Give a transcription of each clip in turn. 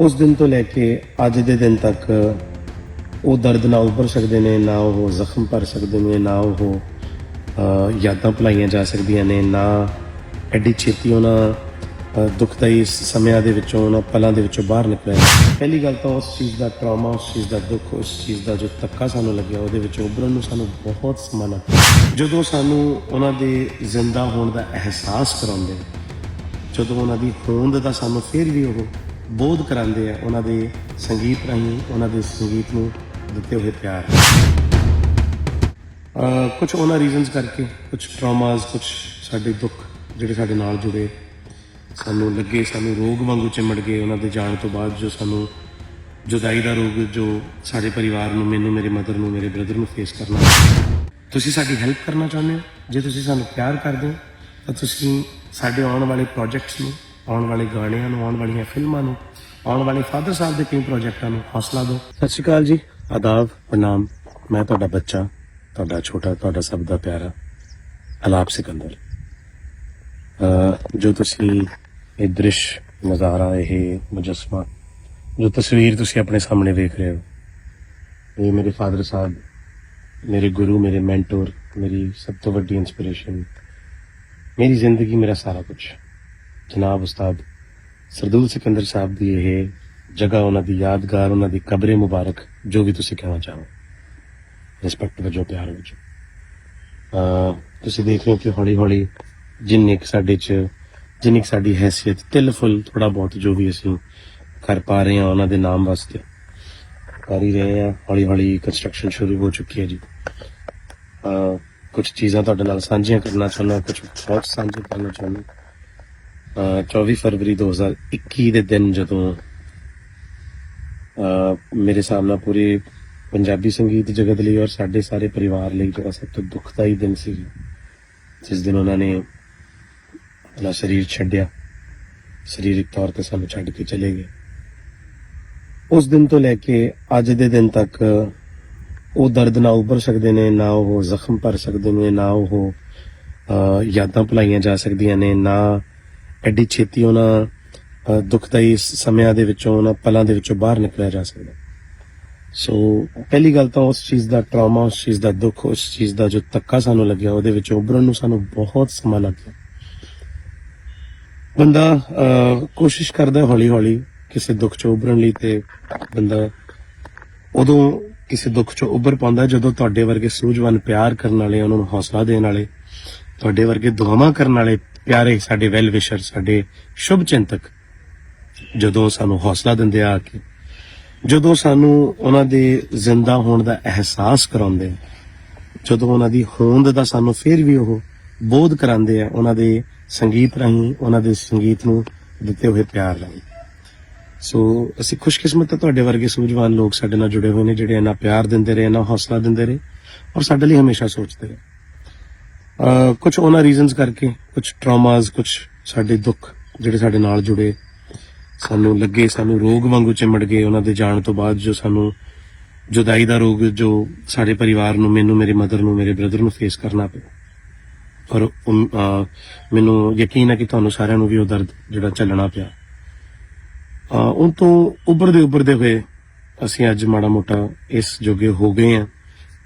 ਉਸ ਦਿਨ ਤੋਂ ਲੈ ਕੇ ਅੱਜ ਦੇ ਦਿਨ ਤੱਕ ਉਹ ਦਰਦ ਨਾ ਉੱਭਰ ਸਕਦੇ ਨੇ ਨਾ ਉਹ ਜ਼ਖਮ ਭਰ ਸਕਦੇ ਨੇ ਨਾ ਉਹ ਯਾਦਾਂ ਭੁਲਾਈਆਂ ਜਾ ਸਕਦੀਆਂ ਨੇ ਨਾ ਐਡੀ ਛੇਤੀ ਉਹਨਾਂ ਅ, ਦੁਖਦਾਈ ਸਮਿਆਂ ਦੇ ਵਿੱਚੋਂ ਉਹਨਾਂ ਪਲਾਂ ਦੇ ਵਿੱਚੋਂ ਬਾਹਰ ਨਿਕਲਿਆ। ਪਹਿਲੀ ਗੱਲ ਤਾਂ ਉਸ ਚੀਜ਼ ਦਾ ਟਰਾਮਾ ਉਸ ਚੀਜ਼ ਦਾ ਦੁੱਖ ਉਸ ਚੀਜ਼ ਦਾ ਜੋ ਧੱਕਾ ਸਾਨੂੰ ਲੱਗਿਆ ਉਹਦੇ ਵਿੱਚੋਂ ਉੱਭਰਨ ਨੂੰ ਸਾਨੂੰ ਬਹੁਤ ਸਮਾਂ ਲੱਗਾ ਜਦੋਂ ਸਾਨੂੰ ਉਹਨਾਂ ਦੇ ਜ਼ਿੰਦਾ ਹੋਣ ਦਾ ਅਹਿਸਾਸ ਕਰਾਉਂਦੇ ਜਦੋਂ ਉਹਨਾਂ ਦੀ ਹੋਂਦ ਦਾ ਸਾਨੂੰ ਫਿਰ ਵੀ ਉਹ ਬੋਧ ਕਰਾਉਂਦੇ ਆ, ਉਹਨਾਂ ਦੇ ਸੰਗੀਤ ਰਾਹੀਂ, ਉਹਨਾਂ ਦੇ ਸੰਗੀਤ ਨੂੰ ਦਿੱਤੇ ਹੋਏ ਪਿਆਰ। ਅ ਕੁਝ ਉਹਨਾਂ ਰੀਜ਼ਨਸ ਕਰਕੇ, ਕੁਝ ਟਰਾਮਾਸ ਕੁਝ ਸਾਡੇ ਦੁੱਖ ਜਿਹੜੇ ਸਾਡੇ ਨਾਲ ਜੁੜੇ, ਸਾਨੂੰ ਲੱਗੇ, ਸਾਨੂੰ ਰੋਗ ਵਾਂਗੂ ਚਿਮੜ ਗਏ, ਉਹਨਾਂ ਦੇ ਜਾਣ ਤੋਂ ਬਾਅਦ ਜੋ ਸਾਨੂੰ ਜੁਦਾਈ ਦਾ ਰੋਗ, ਜੋ ਸਾਡੇ ਪਰਿਵਾਰ ਨੂੰ, ਮੈਨੂੰ, ਮੇਰੇ ਮਦਰ ਨੂੰ, ਮੇਰੇ ਬ੍ਰਦਰ ਨੂੰ ਫੇਸ ਕਰਨਾ। ਤੁਸੀਂ ਸਾਡੀ ਹੈਲਪ ਕਰਨਾ ਚਾਹੁੰਦੇ ਹੋ? ਜੇ ਤੁਸੀਂ ਸਾਨੂੰ ਪਿਆਰ ਕਰਦੇ ਹੋ, ਤਾਂ ਤੁਸੀਂ ਸਾਡੇ ਆਉਣ ਵਾਲੇ ਪ੍ਰੋਜੈਕਟਸ ਨੂੰ ਆਉਣ ਵਾਲੇ ਗਾਣਿਆਂ ਨੂੰ, ਆਉਣ ਵਾਲੀਆਂ ਫਿਲਮਾਂ ਨੂੰ, ਆਉਣ ਵਾਲੇ ਫਾਦਰ ਸਾਹਿਬ ਦੇ ਕਈ ਪ੍ਰੋਜੈਕਟਾਂ ਨੂੰ ਹੌਸਲਾ ਦਿਓ। ਸਤਿ ਸ਼੍ਰੀ ਅਕਾਲ ਜੀ। ਆਦਾਬ, ਪ੍ਰਣਾਮ। ਮੈਂ ਤੁਹਾਡਾ ਬੱਚਾ, ਤੁਹਾਡਾ ਛੋਟਾ, ਤੁਹਾਡਾ ਸਭ ਦਾ ਪਿਆਰਾ ਅਲਾਪ ਸਿਕੰਦਰ। ਜੋ ਤੁਸੀਂ ਇਹ ਦ੍ਰਿਸ਼, ਨਜ਼ਾਰਾ, ਇਹ ਮੁਜਸਮਾ, ਜੋ ਤਸਵੀਰ ਤੁਸੀਂ ਆਪਣੇ ਸਾਹਮਣੇ ਵੇਖ ਰਹੇ ਹੋ, ਇਹ ਮੇਰੇ ਫਾਦਰ ਸਾਹਿਬ, ਮੇਰੇ ਗੁਰੂ, ਮੇਰੇ ਮੈਂਟਰ, ਮੇਰੀ ਸਭ ਤੋਂ ਵੱਡੀ ਇਨਸਪੀਰੇਸ਼ਨ ਮੇਰੀ ਜ਼ਿੰਦਗੀ, ਮੇਰਾ ਸਾਰਾ ਕੁਝ ਜਨਾਬ ਉਸਤਾਦ ਸਰਦੂਲ ਸਿਕੰਦਰ ਸਾਹਿਬ ਦੀ ਇਹ ਜਗ੍ਹਾ, ਉਹਨਾਂ ਦੀ ਯਾਦਗਾਰ, ਉਹਨਾਂ ਦੀ ਕਬਰੇ ਮੁਬਾਰਕ, ਜੋ ਵੀ ਤੁਸੀਂ ਕਹਿਣਾ ਚਾਹੋ। ਰਿਸਪੈਕਟ ਵਜੋਂ ਪਿਆਰ ਵਜੋਂ। ਅਹ, ਤੁਸੀਂ ਦੇਖ ਰਹੇ ਹੋ ਕਿ ਹੌਲੀ ਹੌਲੀ ਜਿੰਨੀ ਕੁ ਸਾਡੇ ਚ, ਜਿੰਨੀ ਕੁ ਸਾਡੀ ਹੈਸੀਅਤ ਤਿਲ ਫੁੱਲ ਥੋੜਾ ਬਹੁਤ ਜੋ ਵੀ ਅਸੀਂ ਕਰ ਪਾ ਰਹੇ ਹਾਂ, ਉਹਨਾਂ ਦੇ ਨਾਮ ਵਾਸਤੇ ਕਰ ਹੀ ਰਹੇ ਹਾਂ। ਹੌਲੀ ਹੌਲੀ ਕੰਸਟਰਕਸ਼ਨ ਸ਼ੁਰੂ ਹੋ ਚੁੱਕੀ ਹੈ ਜੀ। ਅਹ ਕੁਝ ਚੀਜ਼ਾਂ ਤੁਹਾਡੇ ਨਾਲ ਸਾਂਝੀਆਂ ਕਰਨਾ ਚਾਹੁੰਦਾ ਕੁਝ ਬਹੁਤ ਸਾਂਝੇ ਕਰਨਾ ਚਾਹੁੰਦਾ। 24 ਫਰਵਰੀ 2021 ਦੇ ਦਿਨ ਜਦੋਂ ਅਹ ਮੇਰੇ ਹਿਸਾਬ ਨਾਲ ਪੂਰੇ ਪੰਜਾਬੀ ਸੰਗੀਤ ਜਗਤ ਲਈ ਔਰ ਸਾਡੇ ਸਾਰੇ ਪਰਿਵਾਰ ਲਈ ਜਿਹੜਾ ਸਭ ਤੋਂ ਦੁਖਦਾਈ ਦਿਨ ਸੀ ਜਿਸ ਦਿਨ ਉਹਨਾਂ ਨੇ ਆਪਣਾ ਸਰੀਰ ਛੱਡਿਆ ਸਰੀਰਕ ਤੌਰ ਤੇ ਸਾਨੂੰ ਛੱਡ ਕੇ ਚਲੇ ਗਏ। ਉਸ ਦਿਨ ਤੋਂ ਲੈ ਕੇ ਅੱਜ ਦੇ ਦਿਨ ਤੱਕ ਉਹ ਦਰਦ ਨਾ ਉੱਭਰ ਸਕਦੇ ਨੇ ਨਾ ਉਹ ਜ਼ਖਮ ਭਰ ਸਕਦੇ ਨੇ ਨਾ ਉਹ ਅ, ਯਾਦਾਂ ਭੁਲਾਈਆਂ ਜਾ ਸਕਦੀਆਂ ਨੇ ਨਾ ਐਡੀ ਛੇਤੀ ਉਹਨਾਂ ਅ, ਦੁਖਦਾਈ ਸਮਿਆਂ ਦੇ ਵਿੱਚੋਂ ਉਹਨਾਂ ਪਲਾਂ ਦੇ ਵਿੱਚੋਂ ਬਾਹਰ ਨਿਕਲਿਆ ਜਾ ਸਕਦਾ। ਸੋ ਪਹਿਲੀ ਗੱਲ ਤਾਂ ਉਸ ਚੀਜ਼ ਦਾ ਟਰਾਮਾ ਉਸ ਚੀਜ਼ ਦਾ ਦੁੱਖ ਉਸ ਚੀਜ਼ ਦਾ ਜੋ ਧੱਕਾ ਸਾਨੂੰ ਲੱਗਿਆ ਉਹਦੇ ਵਿੱਚੋਂ ਉੱਭਰਨ ਨੂੰ ਸਾਨੂੰ ਬਹੁਤ ਸਮਾਂ ਲੱਗਿਆ ਬੰਦਾ ਅਹ, ਕੋਸ਼ਿਸ਼ ਕਰਦਾ ਹੌਲੀ ਹੌਲੀ ਕਿਸੇ ਦੁੱਖ ਚੋਂ ਉਭਰਨ ਲਈ ਤੇ ਬੰਦਾ ਉਦੋਂ ਕਿਸੇ ਦੁੱਖ ਚੋਂ ਉੱਭਰ ਪਾਉਂਦਾ ਜਦੋਂ ਤੁਹਾਡੇ ਵਰਗੇ ਸੂਝਵਾਨ ਪਿਆਰ ਕਰਨ ਵਾਲੇ ਉਹਨਾਂ ਨੂੰ ਹੌਸਲਾ ਦੇਣ ਵਾਲੇ ਤੁਹਾਡੇ ਵਰਗੇ ਦੁਆਵਾਂ ਕਰਨ ਵਾਲੇ ਪਿਆਰੇ ਸਾਡੇ ਵੈਲ ਵਿਸ਼ਰ ਸਾਡੇ ਸ਼ੁਭ ਚਿੰਤਕ, ਜਦੋਂ ਸਾਨੂੰ ਹੌਸਲਾ ਦਿੰਦੇ ਆ ਕੇ ਜਦੋਂ ਸਾਨੂੰ ਉਹਨਾਂ ਦੇ ਜ਼ਿੰਦਾ ਹੋਣ ਦਾ ਅਹਿਸਾਸ ਕਰਾਉਂਦੇ ਆ, ਜਦੋਂ ਉਹਨਾਂ ਦੀ ਹੋਂਦ ਦਾ ਸਾਨੂੰ ਫਿਰ ਵੀ ਉਹ ਬੋਧ ਕਰਾਉਂਦੇ ਆ, ਉਹਨਾਂ ਦੇ ਸੰਗੀਤ ਰਾਹੀਂ, ਉਹਨਾਂ ਦੇ ਸੰਗੀਤ ਨੂੰ ਦਿੱਤੇ ਹੋਏ ਪਿਆਰ ਰਾਹੀਂ। ਸੋ ਅਸੀਂ ਖੁਸ਼ਕਿਸਮਤ ਹਾਂ ਤੁਹਾਡੇ ਵਰਗੇ ਸੂਝਵਾਨ ਲੋਕ ਸਾਡੇ ਨਾਲ ਜੁੜੇ ਹੋਏ ਨੇ, ਜਿਹੜੇ ਇੰਨਾ ਪਿਆਰ ਦਿੰਦੇ ਰਹੇ, ਇੰਨਾ ਹੌਸਲਾ ਦਿੰਦੇ ਰਹੇ ਔਰ ਸਾਡੇ ਲਈ ਹਮੇਸ਼ਾ ਸੋਚਦੇ ਰਹੇ। ਕੁਝ ਉਹਨਾਂ ਰੀਜ਼ਨਸ ਕਰਕੇ ਕੁਝ ਟਰਾਮਾਸ ਕੁਝ ਸਾਡੇ ਦੁੱਖ ਜਿਹੜੇ ਸਾਡੇ ਨਾਲ ਜੁੜੇ, ਸਾਨੂੰ ਲੱਗੇ, ਸਾਨੂੰ ਰੋਗ ਵਾਂਗੂ ਚਿਮੜ ਗਏ ਉਹਨਾਂ ਦੇ ਜਾਣ ਤੋਂ ਬਾਅਦ ਜੋ ਸਾਨੂੰ ਜੁਦਾਈ ਦਾ ਰੋਗ ਜੋ ਸਾਡੇ ਪਰਿਵਾਰ ਨੂੰ, ਮੈਨੂੰ, ਮੇਰੇ ਮਦਰ ਨੂੰ, ਮੇਰੇ ਬ੍ਰਦਰ ਨੂੰ ਫੇਸ ਕਰਨਾ ਪਿਆ। ਔਰ ਮੈਨੂੰ ਯਕੀਨ ਹੈ ਕਿ ਤੁਹਾਨੂੰ ਸਾਰਿਆਂ ਨੂੰ ਵੀ ਉਹ ਦਰਦ ਜਿਹੜਾ ਚੱਲਣਾ ਪਿਆ। ਉਹ ਤੋਂ ਉੱਭਰਦੇ ਉੱਭਰਦੇ ਹੋਏ ਅਸੀਂ ਅੱਜ ਮਾੜਾ ਮੋਟਾ ਇਸ ਜੋਗੇ ਹੋ ਗਏ ਆ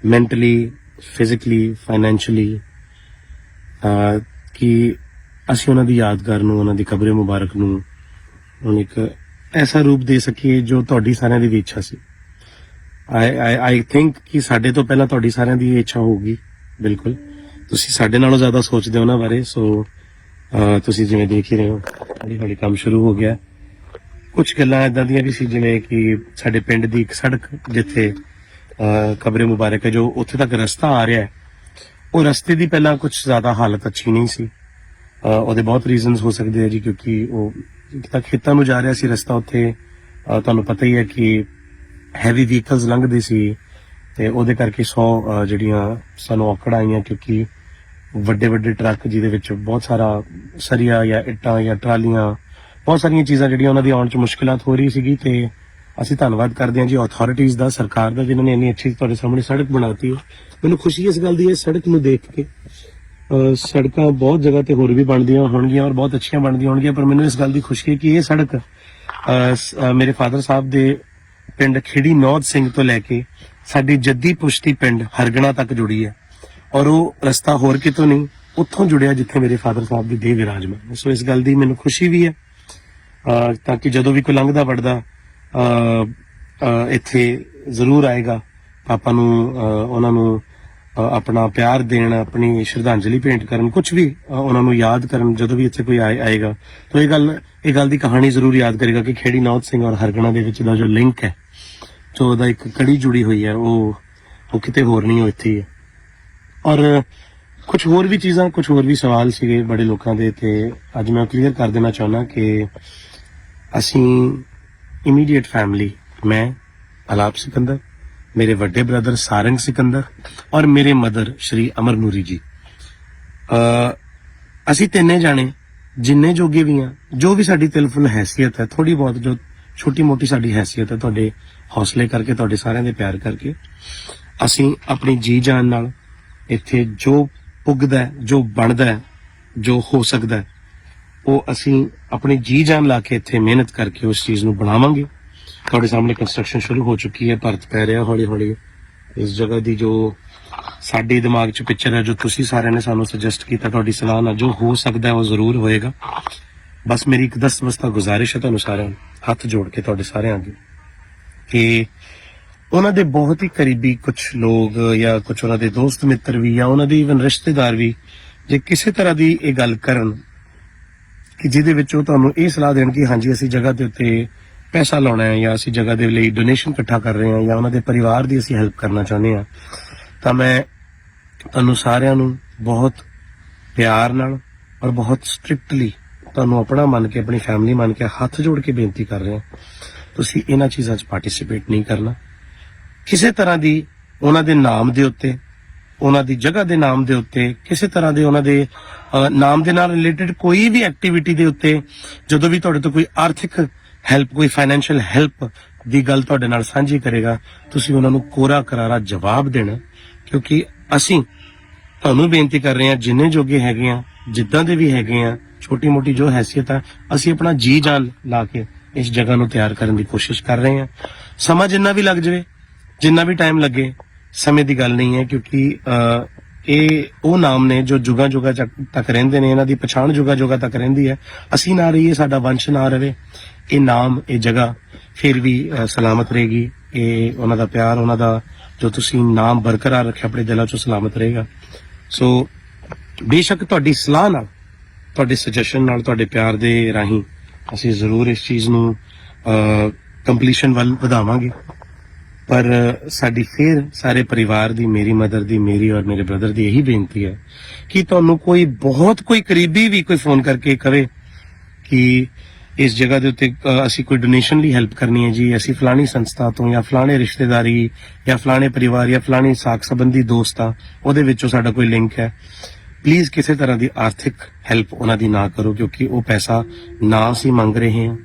ਮੈਂਟਲੀ ਫਿਜ਼ੀਕਲੀ ਫਾਈਨੈਂਸ਼ੀਅਲੀ ਕਿ ਅਸੀਂ ਉਹਨਾਂ ਦੀ ਯਾਦਗਾਰ ਨੂੰ ਉਹਨਾਂ ਦੀ ਕਬਰੇ ਮੁਬਾਰਕ ਨੂੰ ਹੁਣ ਇੱਕ ਐਸਾ ਰੂਪ ਦੇ ਸਕੀਏ ਜੋ ਤੁਹਾਡੀ ਸਾਰਿਆਂ ਦੀ ਵੀ ਇੱਛਾ ਸੀ। ਆਈ ਆਈ ਆਈ ਥਿੰਕ ਕਿ ਸਾਡੇ ਤੋਂ ਪਹਿਲਾਂ ਤੁਹਾਡੀ ਸਾਰਿਆਂ ਦੀ ਇਹ ਇੱਛਾ ਹੋਊਗੀ ਬਿਲਕੁਲ। ਤੁਸੀਂ ਸਾਡੇ ਨਾਲੋਂ ਜ਼ਿਆਦਾ ਸੋਚਦੇ ਹੋ ਉਹਨਾਂ ਬਾਰੇ ਸੋ ਤੁਸੀਂ ਜਿਵੇਂ ਦੇਖ ਹੀ ਰਹੇ ਹੋ ਹੌਲੀ ਹੌਲੀ ਕੰਮ ਸ਼ੁਰੂ ਹੋ ਗਿਆ। ਕੁਝ ਗੱਲਾਂ ਇਦਾਂ ਦੀਆਂ ਵੀ ਸੀ ਜਿਵੇਂ ਕਿ ਸਾਡੇ ਪਿੰਡ ਦੀ ਇੱਕ ਸੜਕ ਜਿੱਥੇ ਅਹ, ਕਬਰੇ ਮੁਬਾਰਕ ਹੈ ਜੋ ਉੱਥੇ ਤੱਕ ਰਸਤਾ ਆ ਰਿਹਾ ਹੈ ਉਹ ਰਸਤੇ ਦੀ ਪਹਿਲਾਂ ਕੁਝ ਜ਼ਿਆਦਾ ਹਾਲਤ ਅੱਛੀ ਨਹੀਂ ਸੀ। ਉਹਦੇ ਬਹੁਤ ਰੀਜ਼ਨਸ ਹੋ ਸਕਦੇ ਆ ਜੀ, ਕਿਉਂਕਿ ਉਹ ਤਾਂ ਖੇਤਾਂ ਨੂੰ ਜਾ ਰਿਹਾ ਸੀ ਰਸਤਾ ਉੱਥੇ। ਤੁਹਾਨੂੰ ਪਤਾ ਹੀ ਹੈ ਕਿ ਹੈਵੀ ਵਹੀਕਲਸ ਲੰਘਦੇ ਸੀ ਤੇ ਉਹਦੇ ਕਰਕੇ 100 ਜਿਹੜੀਆਂ ਸਾਨੂੰ ਔਕੜ ਆਈਆਂ, ਕਿਉਂਕਿ ਵੱਡੇ ਵੱਡੇ ਟਰੱਕ ਜਿਹਦੇ ਵਿੱਚ ਬਹੁਤ ਸਾਰਾ ਸਰੀਆ ਜਾਂ ਇੱਟਾਂ ਜਾਂ ਟਰਾਲੀਆਂ, ਬਹੁਤ ਸਾਰੀਆਂ ਚੀਜ਼ਾਂ ਜਿਹੜੀਆਂ ਉਹਨਾਂ ਦੀ ਆਉਣ 'ਚ ਮੁਸ਼ਕਲਾਂ ਹੋ ਰਹੀ ਸੀਗੀ ਤੇ ਅਸੀਂ ਧੰਨਵਾਦ ਕਰਦੇ ਹਾਂ ਜੀ ਅਥਾਰਟੀਜ਼ ਦਾ ਸਰਕਾਰ ਦਾ ਜਿਨ੍ਹਾਂ ਨੇ ਇੰਨੀ ਅੱਛੀ ਤੁਹਾਡੇ ਸਾਹਮਣੇ ਸੜਕ ਬਣਾਤੀ ਹੈ। ਮੈਨੂੰ ਖੁਸ਼ੀ ਇਸ ਗੱਲ ਦੀ ਹੈ ਸੜਕ ਨੂੰ ਦੇਖ ਕੇ ਸੜਕਾਂ ਬਹੁਤ ਜਗ੍ਹਾ ਤੇ ਹੋਰ ਵੀ ਬਣਦੀਆਂ ਹੋਣਗੀਆਂ ਔਰ ਬਹੁਤ ਅੱਛੀਆਂ ਬਣਦੀਆਂ ਹੋਣਗੀਆਂ ਪਰ ਮੈਨੂੰ ਇਸ ਗੱਲ ਦੀ ਖੁਸ਼ੀ ਹੈ ਕਿ ਇਹ ਸੜਕ ਮੇਰੇ ਫਾਦਰ ਸਾਹਿਬ ਦੇ ਪਿੰਡ ਖੇੜੀ ਨੌਦ ਸਿੰਘ ਤੋਂ ਲੈ ਕੇ ਸਾਡੀ ਜੱਦੀ ਪੁਸ਼ਤੀ ਪਿੰਡ ਹਰਗਣਾ ਤੱਕ ਜੁੜੀ ਹੈ ਔਰ ਉਹ ਰਸਤਾ ਹੋਰ ਕਿਤੋਂ ਨਹੀਂ ਉੱਥੋਂ ਜੁੜਿਆ ਜਿੱਥੇ ਮੇਰੇ ਫਾਦਰ ਸਾਹਿਬ ਦੀ ਦੇਹ ਵਿਰਾਜਮਾਨ ਸੋ ਇਸ ਗੱਲ ਦੀ ਮੈਨੂੰ ਖੁਸ਼ੀ ਵੀ ਹੈ ਤਾਂ ਕਿ ਜਦੋਂ ਵੀ ਕੋਈ ਲੰਘਦਾ ਵੜਦਾ ਅਹ, ਇੱਥੇ ਜ਼ਰੂਰ ਆਏਗਾ। ਪਾਪਾ ਨੂੰ ਉਹਨਾਂ ਨੂੰ ਆਪਣਾ ਪਿਆਰ ਦੇਣ, ਆਪਣੀ ਸ਼ਰਧਾਂਜਲੀ ਭੇਂਟ ਕਰਨ ਕੁਝ ਵੀ ਉਹਨਾਂ ਨੂੰ ਯਾਦ ਕਰਨ, ਜਦੋਂ ਵੀ ਇੱਥੇ ਕੋਈ ਆਏਗਾ। ਤਾਂ ਇਹ ਗੱਲ ਇਹ ਗੱਲ ਦੀ ਕਹਾਣੀ ਜ਼ਰੂਰ ਯਾਦ ਕਰੇਗਾ ਕਿ ਖੇੜੀ ਨੌਤ ਸਿੰਘ ਔਰ ਹਰਗਣਾ ਦੇ ਵਿੱਚ ਦਾ ਜੋ ਲਿੰਕ ਹੈ, ਜੋ ਉਹਦਾ ਇੱਕ ਕੜੀ ਜੁੜੀ ਹੋਈ ਹੈ, ਉਹ ਉਹ ਕਿਤੇ ਹੋਰ ਨਹੀਂ, ਉਹ ਇੱਥੇ ਹੀ ਹੈ। ਔਰ ਕੁਝ ਹੋਰ ਵੀ ਚੀਜ਼ਾਂ ਕੁਝ ਹੋਰ ਵੀ ਸਵਾਲ ਸੀਗੇ ਬੜੇ ਲੋਕਾਂ ਦੇ, ਤੇ ਅੱਜ ਮੈਂ ਕਲੀਅਰ ਕਰ ਦੇਣਾ ਚਾਹੁੰਦਾ ਕਿ ਅਸੀਂ ਇਮੀਡੀਏਟ ਫੈਮਿਲੀ ਮੈਂ ਅਲਾਪ ਸਿਕੰਦਰ ਮੇਰੇ ਵੱਡੇ ਬ੍ਰਦਰ ਸਾਰੰਗ ਸਿਕੰਦਰ ਔਰ ਮੇਰੇ ਮਦਰ ਸ਼੍ਰੀ ਅਮਰਨੂਰੀ ਜੀ ਅ ਅਸੀਂ ਤਿੰਨੇ ਜਾਣੇ ਜਿੰਨੇ ਜੋਗੇ ਵੀ ਆ ਜੋ ਵੀ ਸਾਡੀ ਤਿਲਫੁਲ ਹੈਸੀਅਤ ਹੈ ਥੋੜੀ ਬਹੁਤ ਜੋ ਛੋਟੀ ਮੋਟੀ ਸਾਡੀ ਹੈਸੀਅਤ ਹੈ ਤੁਹਾਡੇ ਹੌਸਲੇ ਕਰਕੇ ਤੁਹਾਡੇ ਸਾਰਿਆਂ ਦੇ ਪਿਆਰ ਕਰਕੇ ਅਸੀਂ ਆਪਣੀ ਜੀ ਜਾਨ ਨਾਲ ਇੱਥੇ ਜੋ ਪੁੱਗਦਾ ਜੋ ਬਣਦਾ ਜੋ ਹੋ ਸਕਦਾ ਉਹ ਅਸੀਂ ਆਪਣੀ ਜੀ ਜਾਨ ਲਾ ਕੇ ਇੱਥੇ ਮਿਹਨਤ ਕਰਕੇ ਉਸ ਚੀਜ਼ ਨੂੰ ਬਣਾਵਾਂਗੇ। ਤੁਹਾਡੇ ਸਾਹਮਣੇ ਕੰਸਟਰਕਸ਼ਨ ਸ਼ੁਰੂ ਹੋ ਚੁੱਕੀ ਹੈ, ਭਰਤ ਪੈ ਰਿਹਾ ਹੌਲੀ ਹੌਲੀ ਇਸ ਜਗ੍ਹਾ ਦੀ ਜੋ ਸਾਡੇ ਦਿਮਾਗ 'ਚ ਪਿਕਚਰ ਹੈ, ਜੋ ਤੁਸੀਂ ਸਾਰਿਆਂ ਨੇ ਸਾਨੂੰ ਸੁਜੈਸਟ ਕੀਤਾ, ਤੁਹਾਡੀ ਸਲਾਹ ਨਾਲ ਜੋ ਹੋ ਸਕਦਾ ਉਹ ਜ਼ਰੂਰ ਹੋਏਗਾ। ਬਸ ਮੇਰੀ ਇੱਕ ਦਸ ਵਸਤਾ ਗੁਜ਼ਾਰਿਸ਼ ਹੈ ਤੁਹਾਨੂੰ ਸਾਰਿਆਂ ਨੂੰ, ਹੱਥ ਜੋੜ ਕੇ ਤੁਹਾਡੇ ਸਾਰਿਆਂ ਅੱਗੇ, ਕਿ ਉਹਨਾਂ ਦੇ ਬਹੁਤ ਹੀ ਕਰੀਬੀ ਕੁਝ ਲੋਕ ਜਾਂ ਕੁਝ ਉਹਨਾਂ ਦੇ ਦੋਸਤ ਮਿੱਤਰ ਵੀ ਜਾਂ ਉਹਨਾਂ ਦੇ ਇਵਨ ਰਿਸ਼ਤੇਦਾਰ ਵੀ, ਜੇ ਕਿਸੇ ਤਰ੍ਹਾਂ ਦੀ ਇਹ ਗੱਲ ਕਰਨ ਕਿ ਜਿਹਦੇ ਵਿੱਚ ਉਹ ਤੁਹਾਨੂੰ ਇਹ ਸਲਾਹ ਦੇਣ ਕਿ ਹਾਂਜੀ, ਅਸੀਂ ਜਗ੍ਹਾ ਦੇ ਉੱਤੇ ਪੈਸਾ ਲਾਉਣਾ ਹੈ ਜਾਂ ਅਸੀਂ ਜਗ੍ਹਾ ਦੇ ਲਈ ਡੋਨੇਸ਼ਨ ਇਕੱਠਾ ਕਰ ਰਹੇ ਹਾਂ ਜਾਂ ਉਹਨਾਂ ਦੇ ਪਰਿਵਾਰ ਦੀ ਅਸੀਂ ਹੈਲਪ ਕਰਨਾ ਚਾਹੁੰਦੇ ਹਾਂ, ਤਾਂ ਮੈਂ ਤੁਹਾਨੂੰ ਸਾਰਿਆਂ ਨੂੰ ਬਹੁਤ ਪਿਆਰ ਨਾਲ ਔਰ ਬਹੁਤ ਸਟ੍ਰਿਕਟਲੀ ਤੁਹਾਨੂੰ ਆਪਣਾ ਮੰਨ ਕੇ, ਆਪਣੀ ਫੈਮਿਲੀ ਮੰਨ ਕੇ ਹੱਥ ਜੋੜ ਕੇ ਬੇਨਤੀ ਕਰ ਰਹੇ ਹਾਂ। ਤੁਸੀਂ ਇਹਨਾਂ ਚੀਜ਼ਾਂ 'ਚ ਪਾਰਟਿਸਿਪੇਟ ਨਹੀਂ ਕਰਨਾ। ਕਿਸੇ ਤਰ੍ਹਾਂ ਦੀ ਉਹਨਾਂ ਦੇ ਨਾਮ ਦੇ ਉੱਤੇ ਉਹਨਾਂ ਦੀ ਜਗ੍ਹਾ ਦੇ ਨਾਮ ਦੇ ਉੱਤੇ, ਕਿਸੇ ਤਰ੍ਹਾਂ ਦੇ ਉਹਨਾਂ ਦੇ ਨਾਮ ਦੇ ਨਾਲ ਰਿਲੇਟਡ ਕੋਈ ਵੀ ਐਕਟੀਵਿਟੀ ਦੇ ਉੱਤੇ, ਜਦੋਂ ਵੀ ਤੁਹਾਡੇ ਤੋਂ ਕੋਈ ਆਰਥਿਕ ਹੈਲਪ ਕੋਈ ਫਾਈਨੈਂਸ਼ੀਅਲ ਹੈਲਪ ਦੀ ਗੱਲ ਤੁਹਾਡੇ ਨਾਲ ਸਾਂਝੀ ਕਰੇਗਾ, ਤੁਸੀਂ ਉਹਨਾਂ ਨੂੰ ਕੋਰਾ ਕਰਾਰਾ ਜਵਾਬ ਦੇਣਾ, ਕਿਉਂਕਿ ਅਸੀਂ ਤੁਹਾਨੂੰ ਬੇਨਤੀ ਕਰ ਰਹੇ ਹਾਂ, ਜਿੰਨੇ ਜੋਗੇ ਹੈਗੇ ਆ ਜਿੱਦਾਂ ਦੇ ਵੀ ਹੈਗੇ ਆ ਛੋਟੀ ਮੋਟੀ ਜੋ ਹੈਸੀਅਤ ਆ, ਅਸੀਂ ਆਪਣਾ ਜੀ ਜਾਨ ਲਾ ਕੇ ਇਸ ਜਗ੍ਹਾ ਨੂੰ ਤਿਆਰ ਕਰਨ ਦੀ ਕੋਸ਼ਿਸ਼ ਕਰ ਰਹੇ ਹਾਂ। ਸਮਾਂ ਜਿੰਨਾ ਵੀ ਲੱਗ ਜਾਵੇ, ਜਿੰਨਾ ਵੀ ਟਾਈਮ ਲੱਗੇ ਸਮੇਂ ਦੀ ਗੱਲ ਨਹੀਂ ਹੈ ਕਿਉਂਕਿ ਇਹ ਉਹ ਨਾਮ ਨੇ ਜੋ ਜੁਗਾ ਜੁਗਾ ਤੱਕ ਰਹਿੰਦੇ ਨੇ, ਇਹਨਾਂ ਦੀ ਪਛਾਣ ਜੁਗਾ ਜੁਗਾ ਤੱਕ ਰਹਿੰਦੀ ਹੈ। ਅਸੀਂ ਨਾ ਰਹੀਏ, ਸਾਡਾ ਵੰਸ਼ ਨਾ ਰਵੇ। ਇਹ ਨਾਮ, ਇਹ ਜਗ੍ਹਾ ਫਿਰ ਵੀ ਸਲਾਮਤ ਰਹੇਗੀ। ਇਹ ਉਹਨਾਂ ਦਾ ਪਿਆਰ, ਉਹਨਾਂ ਦਾ ਜੋ ਤੁਸੀਂ ਨਾਮ ਬਰਕਰਾਰ ਰੱਖਿਆ ਆਪਣੇ ਦਿਲਾਂ 'ਚੋਂ ਸਲਾਮਤ ਰਹੇਗਾ। ਸੋ ਬੇਸ਼ੱਕ ਤੁਹਾਡੀ ਸਲਾਹ ਨਾਲ, ਤੁਹਾਡੇ ਸੁਜੈਸ਼ਨ ਨਾਲ, ਤੁਹਾਡੇ ਪਿਆਰ ਦੇ ਰਾਹੀਂ ਅਸੀਂ ਜ਼ਰੂਰ ਇਸ ਚੀਜ਼ ਨੂੰ ਕੰਪਲੀਸ਼ਨ ਵੱਲ ਵਧਾਵਾਂਗੇ। ਪਰ ਸਾਡੀ ਫੇਰ ਸਾਰੇ ਪਰਿਵਾਰ ਦੀ, ਮੇਰੀ ਮਦਰ ਦੀ, ਮੇਰੀ ਔਰ ਮੇਰੇ ਬ੍ਰਦਰ ਦੀ ਇਹੀ ਬੇਨਤੀ ਹੈ ਕਿ ਤੁਹਾਨੂੰ ਕੋਈ ਬਹੁਤ ਕੋਈ ਕਰੀਬੀ ਵੀ ਕੋਈ ਫੋਨ ਕਰਕੇ ਕਵੇ ਕਿ ਇਸ ਜਗ੍ਹਾ ਦੇ ਉੱਤੇ ਅਸੀਂ ਕੋਈ ਡੋਨੇਸ਼ਨ ਲਈ ਹੈਲਪ ਕਰਨੀ ਹੈ ਜੀ, ਅਸੀਂ ਫਲਾਣੀ ਸੰਸਥਾ ਤੋਂ ਜਾਂ ਫਲਾਣੇ ਰਿਸ਼ਤੇਦਾਰੀ ਜਾਂ ਫਲਾਣੇ ਪਰਿਵਾਰ ਜਾਂ ਫਲਾਣੀ ਸਾਖ ਸੰਬੰਧੀ ਦੋਸਤਾਂ ਆ ਉਹਦੇ ਵਿੱਚੋਂ ਸਾਡਾ ਕੋਈ ਲਿੰਕ ਹੈ। ਪਲੀਜ਼ ਕਿਸੇ ਤਰ੍ਹਾਂ ਦੀ ਆਰਥਿਕ ਹੈਲਪ ਉਹਨਾਂ ਦੀ ਨਾ ਕਰੋ, ਕਿਉਂਕਿ ਉਹ ਪੈਸਾ ਨਾ ਅਸੀਂ ਮੰਗ ਰਹੇ ਹਾਂ,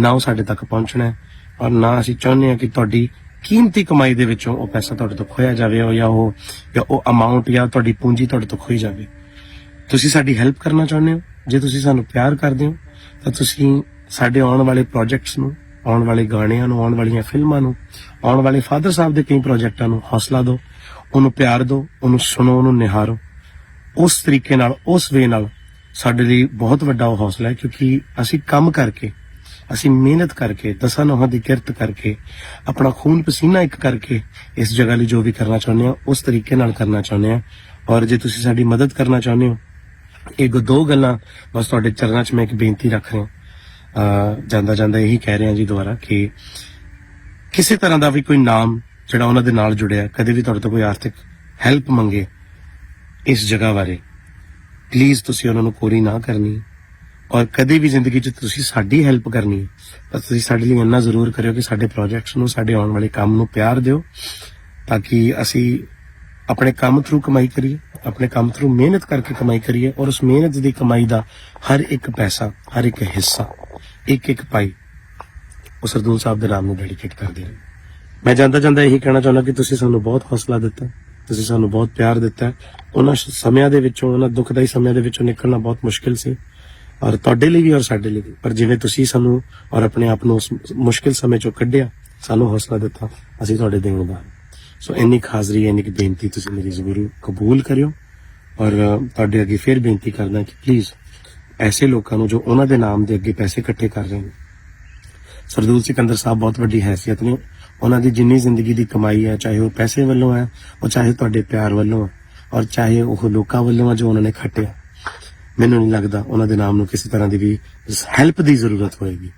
ਨਾ ਉਹ ਸਾਡੇ ਤੱਕ ਪਹੁੰਚਣਾ ਹੈ ਔਰ ਨਾ ਅਸੀਂ ਚਾਹੁੰਦੇ ਹਾਂ ਕਿ ਤੁਹਾਡੀ ਕੀਮਤੀ ਕਮਾਈ ਦੇ ਵਿੱਚੋਂ ਉਹ ਪੈਸਾ ਤੁਹਾਡੇ ਤੋਂ ਖੋਇਆ ਜਾਵੇ ਜਾਂ ਉਹ ਜਾਂ ਉਹ ਅਮਾਉਂਟ ਜਾਂ ਤੁਹਾਡੀ ਪੂੰਜੀ ਤੁਹਾਡੇ ਤੋਂ ਖੋਈ ਜਾਵੇ। ਤੁਸੀਂ ਸਾਡੀ ਹੈਲਪ ਕਰਨਾ ਚਾਹੁੰਦੇ ਹੋ? ਜੇ ਤੁਸੀਂ ਸਾਨੂੰ ਪਿਆਰ ਕਰਦੇ ਹੋ, ਤਾਂ ਤੁਸੀਂ ਸਾਡੇ ਆਉਣ ਵਾਲੇ ਪ੍ਰੋਜੈਕਟਸ ਨੂੰ, ਆਉਣ ਵਾਲੇ ਗਾਣਿਆਂ ਨੂੰ, ਆਉਣ ਵਾਲੀਆਂ ਫਿਲਮਾਂ ਨੂੰ, ਆਉਣ ਵਾਲੇ ਫਾਦਰ ਸਾਹਿਬ ਦੇ ਕਈ ਪ੍ਰੋਜੈਕਟਾਂ ਨੂੰ ਹੌਸਲਾ ਦਿਓ, ਉਹਨੂੰ ਪਿਆਰ ਦਿਓ, ਉਹਨੂੰ ਸੁਣੋ, ਉਹਨੂੰ ਨਿਹਾਰੋ। ਉਸ ਤਰੀਕੇ ਨਾਲ, ਉਸ ਵੇ ਨਾਲ ਸਾਡੇ ਲਈ ਬਹੁਤ ਵੱਡਾ ਉਹ ਹੌਸਲਾ ਹੈ, ਕਿਉਂਕਿ ਅਸੀਂ ਕੰਮ ਕਰਕੇ ਅਸੀਂ ਮਿਹਨਤ ਕਰਕੇ, ਦਸਾਂ ਨੋਹਾਂ ਦੀ ਕਿਰਤ ਕਰਕੇ, ਆਪਣਾ ਖੂਨ ਪਸੀਨਾ ਇੱਕ ਕਰਕੇ ਇਸ ਜਗ੍ਹਾ ਲਈ ਜੋ ਵੀ ਕਰਨਾ ਚਾਹੁੰਦੇ ਹਾਂ, ਉਸ ਤਰੀਕੇ ਨਾਲ ਕਰਨਾ ਚਾਹੁੰਦੇ ਹਾਂ। ਔਰ ਜੇ ਤੁਸੀਂ ਸਾਡੀ ਮਦਦ ਕਰਨਾ ਚਾਹੁੰਦੇ ਹੋ ਇਹ ਦੋ ਗੱਲਾਂ ਬਸ ਤੁਹਾਡੇ ਚਰਨਾਂ 'ਚ ਮੈਂ ਇੱਕ ਬੇਨਤੀ ਰੱਖ ਰਿਹਾ ਜਾਂਦਾ ਜਾਂਦਾ ਇਹੀ ਕਹਿ ਰਿਹਾ ਜੀ ਦੁਬਾਰਾ ਕਿ ਕਿਸੇ ਤਰ੍ਹਾਂ ਦਾ ਵੀ ਕੋਈ ਨਾਮ ਜਿਹੜਾ ਉਹਨਾਂ ਦੇ ਨਾਲ ਜੁੜਿਆ, ਕਦੇ ਵੀ ਤੁਹਾਡੇ ਤੋਂ ਕੋਈ ਆਰਥਿਕ ਹੈਲਪ ਮੰਗੇ ਇਸ ਜਗ੍ਹਾ ਬਾਰੇ ਪਲੀਜ਼ ਤੁਸੀਂ ਉਹਨਾਂ ਨੂੰ ਕੋਰੀ ਨਾ ਕਰਨੀ। ਔਰ ਕਦੇ ਵੀ ਜ਼ਿੰਦਗੀ 'ਚ ਤੁਸੀਂ ਸਾਡੀ ਹੈਲਪ ਕਰਨੀ ਹੈ, ਤਾਂ ਤੁਸੀਂ ਸਾਡੇ ਲਈ ਇੰਨਾ ਜ਼ਰੂਰ ਕਰਿਓ ਕਿ ਸਾਡੇ ਪ੍ਰੋਜੈਕਟਸ ਨੂੰ, ਸਾਡੇ ਆਉਣ ਵਾਲੇ ਕੰਮ ਨੂੰ ਪਿਆਰ ਦਿਓ, ਤਾਂ ਕਿ ਅਸੀਂ ਆਪਣੇ ਕੰਮ ਥਰੂ ਕਮਾਈ ਕਰੀਏ, ਆਪਣੇ ਕੰਮ ਥਰੂ ਮਿਹਨਤ ਕਰਕੇ ਕਮਾਈ ਕਰੀਏ ਔਰ ਉਸ ਮਿਹਨਤ ਦੀ ਕਮਾਈ ਦਾ ਹਰ ਇੱਕ ਪੈਸਾ, ਹਰ ਇੱਕ ਹਿੱਸਾ, ਇੱਕ ਇੱਕ ਪਾਈ ਉਹ ਸਰਦੂਲ ਸਾਹਿਬ ਦੇ ਨਾਮ ਨੂੰ ਡੈਡੀਕੇਟ ਕਰਦੇ ਦੇਣ ਮੈਂ ਜਾਂਦਾ ਜਾਂਦਾ ਇਹੀ ਕਹਿਣਾ ਚਾਹੁੰਦਾ ਕਿ ਤੁਸੀਂ ਸਾਨੂੰ ਬਹੁਤ ਹੌਸਲਾ ਦਿੱਤਾ, ਤੁਸੀਂ ਸਾਨੂੰ ਬਹੁਤ ਪਿਆਰ ਦਿੱਤਾ। ਉਹਨਾਂ ਸਮਿਆਂ ਦੇ ਵਿੱਚੋਂ, ਉਹਨਾਂ ਦੁਖਦਾਈ ਸਮਿਆਂ ਦੇ ਵਿੱਚੋਂ ਨਿਕਲਣਾ ਬਹੁਤ ਮੁਸ਼ਕਿਲ ਸੀ। ਔਰ ਤੁਹਾਡੇ ਲਈ ਵੀ ਔਰ ਸਾਡੇ ਲਈ ਵੀ। ਪਰ ਜਿਵੇਂ ਤੁਸੀਂ ਸਾਨੂੰ ਔਰ ਆਪਣੇ ਆਪ ਨੂੰ ਉਸ ਮੁਸ਼ਕਿਲ ਸਮੇਂ ਚੋਂ ਕੱਢਿਆ, ਸਾਨੂੰ ਹੌਸਲਾ ਦਿੱਤਾ, ਅਸੀਂ ਤੁਹਾਡੇ ਦੇਣ ਦਾ ਸੋ ਇੰਨੀ ਕੁ ਹਾਜ਼ਰੀ ਇੰਨੀ ਕੁ ਬੇਨਤੀ ਤੁਸੀਂ ਮੇਰੀ ਜ਼ਰੂਰ ਕਬੂਲ ਕਰਿਓ। ਔਰ ਤੁਹਾਡੇ ਅੱਗੇ ਫਿਰ ਬੇਨਤੀ ਕਰਦਾ ਕਿ ਪਲੀਜ਼ ਐਸੇ ਲੋਕਾਂ ਨੂੰ ਜੋ ਉਹਨਾਂ ਦੇ ਨਾਮ ਦੇ ਅੱਗੇ ਪੈਸੇ ਇਕੱਠੇ ਕਰ ਰਹੇ ਨੇ। ਸਰਦੂਲ ਸਿਕੰਦਰ ਸਾਹਿਬ ਬਹੁਤ ਵੱਡੀ ਹੈਸੀਅਤ ਨੇ। ਉਹਨਾਂ ਦੀ ਜਿੰਨੀ ਜ਼ਿੰਦਗੀ ਦੀ ਕਮਾਈ ਹੈ, ਚਾਹੇ ਉਹ ਪੈਸੇ ਵੱਲੋਂ ਹੈ, ਉਹ ਚਾਹੇ ਤੁਹਾਡੇ ਪਿਆਰ ਵੱਲੋਂ ਹੈ, ਔਰ ਚਾਹੇ ਉਹ ਲੋਕਾਂ ਵੱਲੋਂ ਹੈ ਜੋ ਉਹਨਾਂ ਨੇ ਖੱਟਿਆ। ਮੈਨੂੰ ਨਹੀਂ ਲੱਗਦਾ ਉਹਨਾਂ ਦੇ ਨਾਮ ਨੂੰ ਕਿਸੇ ਤਰ੍ਹਾਂ ਦੀ ਵੀ ਹੈਲਪ ਦੀ ਜ਼ਰੂਰਤ ਹੋਏਗੀ।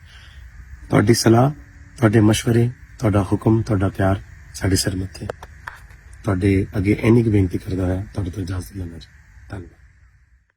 ਤੁਹਾਡੀ ਸਲਾਹ, ਤੁਹਾਡੇ مشਵਰੇ ਤੁਹਾਡਾ ਹੁਕਮ, ਤੁਹਾਡਾ ਪਿਆਰ ਸਾਡੇ ਸਿਰ ਮੱਥੇ। ਤੁਹਾਡੇ ਅੱਗੇ ਇੰਨੀ ਕੁ ਬੇਨਤੀ ਕਰਦਾ ਹੋਇਆ ਤੁਹਾਡੇ ਤੋਂ ਇਜਾਜ਼ਤ ਲੈਣਾ ਜੀ। ਧੰਨਵਾਦ।